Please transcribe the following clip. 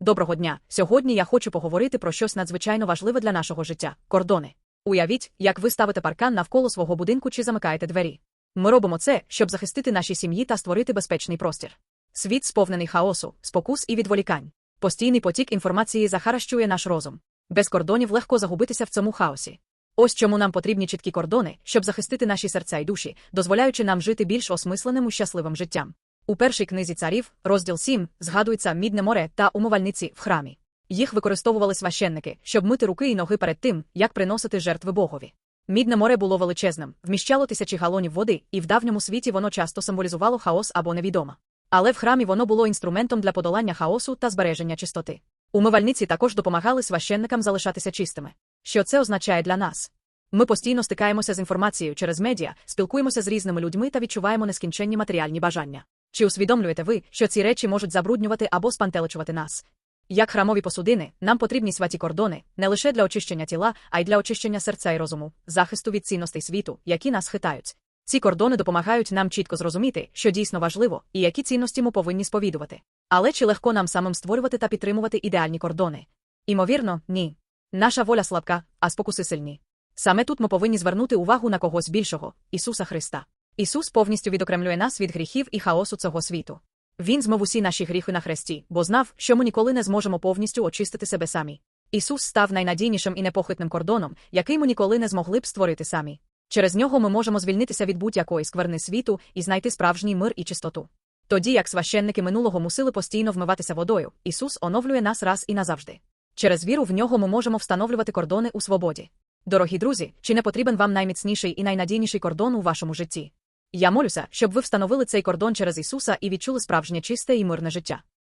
Доброго дня! Сьогодні я хочу поговорити про щось надзвичайно важливе для нашого життя кордони. Уявіть, як ви ставите паркан навколо свого будинку чи замикаєте двері. Ми робимо це, щоб захистити наші сім'ї та створити безпечний простір. Світ сповнений хаосу, спокус і відволікань. Постійний потік інформації захаращує наш розум. Без кордонів легко загубитися в цьому хаосі. Ось чому нам потрібні чіткі кордони, щоб захистити наші серця й душі, дозволяючи нам жити більш осмисленим і щасливим життям. У першій книзі царів, розділ 7, згадується мідне море та умивальниці в храмі. Їх використовували священники, щоб мити руки і ноги перед тим, як приносити жертви Богові. Мідне море було величезним, вміщало тисячі галонів води, і в давньому світі воно часто символізувало хаос або невідома. Але в храмі воно було інструментом для подолання хаосу та збереження чистоти. Умивальниці також допомагали священникам залишатися чистими. Що це означає для нас? Ми постійно стикаємося з інформацією через медіа, спілкуємося з різними людьми та відчуваємо нескінченні матеріальні бажання. Чи усвідомлюєте ви, що ці речі можуть забруднювати або спантеличувати нас? Як храмові посудини, нам потрібні святі кордони не лише для очищення тіла, а й для очищення серця і розуму, захисту від цінностей світу, які нас хитають. Ці кордони допомагають нам чітко зрозуміти, що дійсно важливо, і які цінності ми повинні сповідувати. Але чи легко нам самим створювати та підтримувати ідеальні кордони? Імовірно, ні. Наша воля слабка, а спокуси сильні. Саме тут ми повинні звернути увагу на когось більшого Ісуса Христа. Ісус повністю відокремлює нас від гріхів і хаосу цього світу. Він змив усі наші гріхи на хресті, бо знав, що ми ніколи не зможемо повністю очистити себе самі. Ісус став найнадійнішим і непохитним кордоном, який ми ніколи не змогли б створити самі. Через нього ми можемо звільнитися від будь-якої скверни світу і знайти справжній мир і чистоту. Тоді, як священники минулого мусили постійно вмиватися водою, Ісус оновлює нас раз і назавжди. Через віру в нього ми можемо встановлювати кордони у свободі. Дорогі друзі, чи не потрібен вам найміцніший і найнадійніший кордон у вашому житті? Я молюся, щоб ви встановили цей кордон через Ісуса і відчули справжнє чисте і мирне життя.